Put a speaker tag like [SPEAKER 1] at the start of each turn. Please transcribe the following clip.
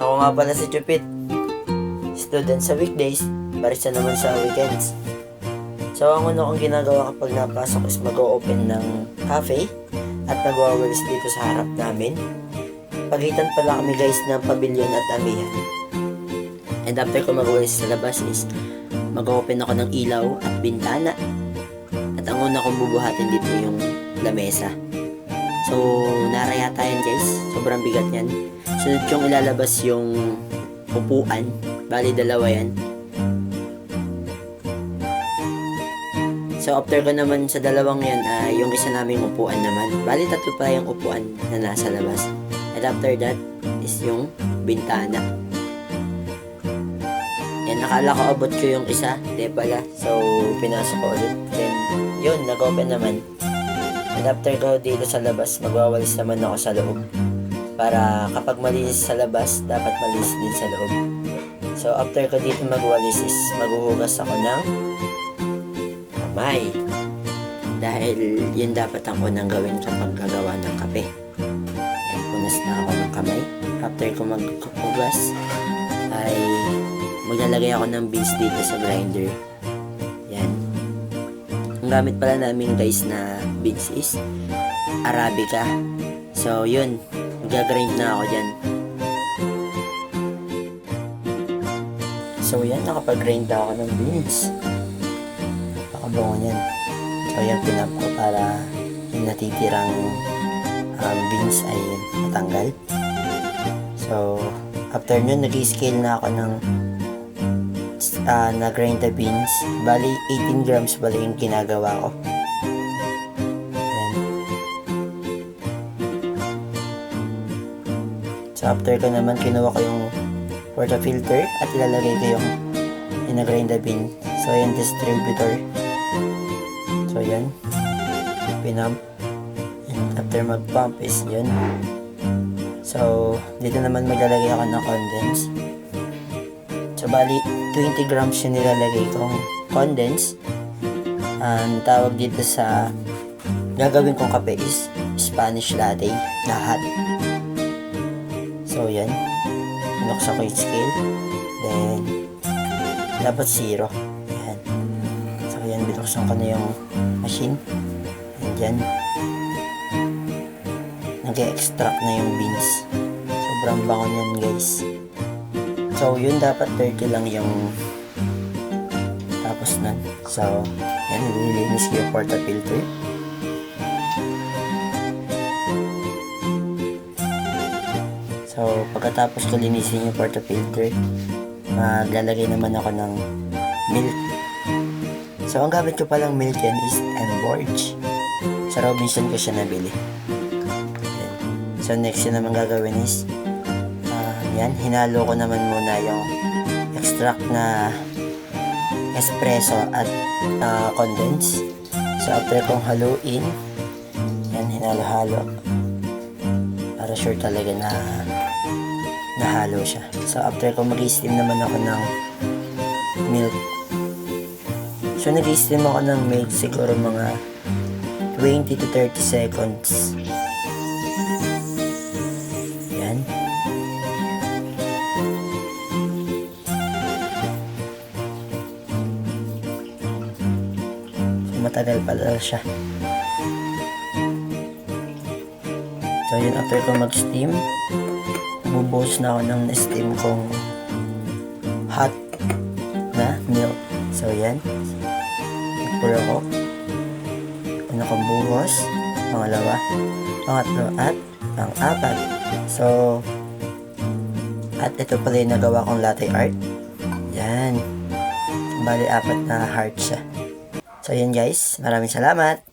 [SPEAKER 1] Ako nga pala si Chupit. Student sa weekdays, barista naman sa weekends. So, ang una kong ginagawa kapag napasok is mag-open ng cafe at nagwawalis dito sa harap namin. Pagitan pala kami guys ng pabilyon at amihan. And after ko magwalis sa labas is mag-open ako ng ilaw at bintana. At ang una kong bubuhatin dito yung lamesa. So, narayata yan guys. Sobrang bigat yan. Sunod kong ilalabas yung upuan. Bali, dalawa yan. So, after ko naman sa dalawang yan, ah, yung isa naming upuan naman. Bali, tatlo pa yung upuan na nasa labas. At after that, is yung bintana. Yan, nakala ko abot ko yung isa. Hindi pala. So, pinasok ko ulit. Then, yun, nag-open naman. And after ko dito sa labas, magwawalis naman ako sa loob. Para kapag malinis sa labas, dapat malinis din sa loob. So after ko dito magwalis is maghuhugas ako ng kamay. Dahil yun dapat ang unang gawin kapag gagawa ng kape. Yan, punas na ako ng kamay. After ko maghugas, ay maglalagay ako ng beans dito sa grinder. Gamit pala namin guys na beans is Arabica. So yun, magagrind na ako dyan. So yan, nakapag-grind na ako ng beans. Nakabango yan. So yan, pinap ko para yung natitirang um, beans ay natanggal. So, after nyo, nag-scale na ako ng uh, na-grind the beans. Bali, 18 grams bali yung ginagawa ko. Ayan. So, after ko naman, kinuha ko yung portafilter at ilalagay ko yung in-grind the bean. So, yung distributor. So, yan. Pinump. And after mag-pump is yun. So, dito naman maglalagay ako ng condense. So, bali, 20 grams yung nilalagay kong condense. Ang tawag dito sa gagawin kong kape is Spanish latte na hot. So, yan. Binuksan ko yung scale. Then, dapat zero. Yan. So, yan. Binuksan ko na yung machine. And yan. Nag-extract na yung beans. Sobrang bango niyan, guys. So, yun dapat 30 lang yung tapos nun. So, yan, nililinis yung portafilter. So, pagkatapos ko linisin yung portafilter, maglalagay naman ako ng milk. So, ang gamit ko palang milk yan is Emborge. Sa Robinson ko siya nabili. So, next yun naman gagawin is Ah, yan, hinalo ko naman muna yung extract na espresso at ah, condense. So, after kong haluin, yan, hinalo-halo. Para sure talaga na nahalo siya. So, after ko mag-steam naman ako ng milk. So, nag-steam ako ng milk siguro mga 20 to 30 seconds. Matagal pala siya. So yun, after ko mag-steam, bubuhos na ako ng steam kong hot na milk. So yan, nagpuro ako. Una kong buhos, pangalawa, pangatlo, at pang-apat. So, at ito pala yung nagawa kong latte art. Yan. Bali, apat na heart siya. So, yun guys. Maraming salamat.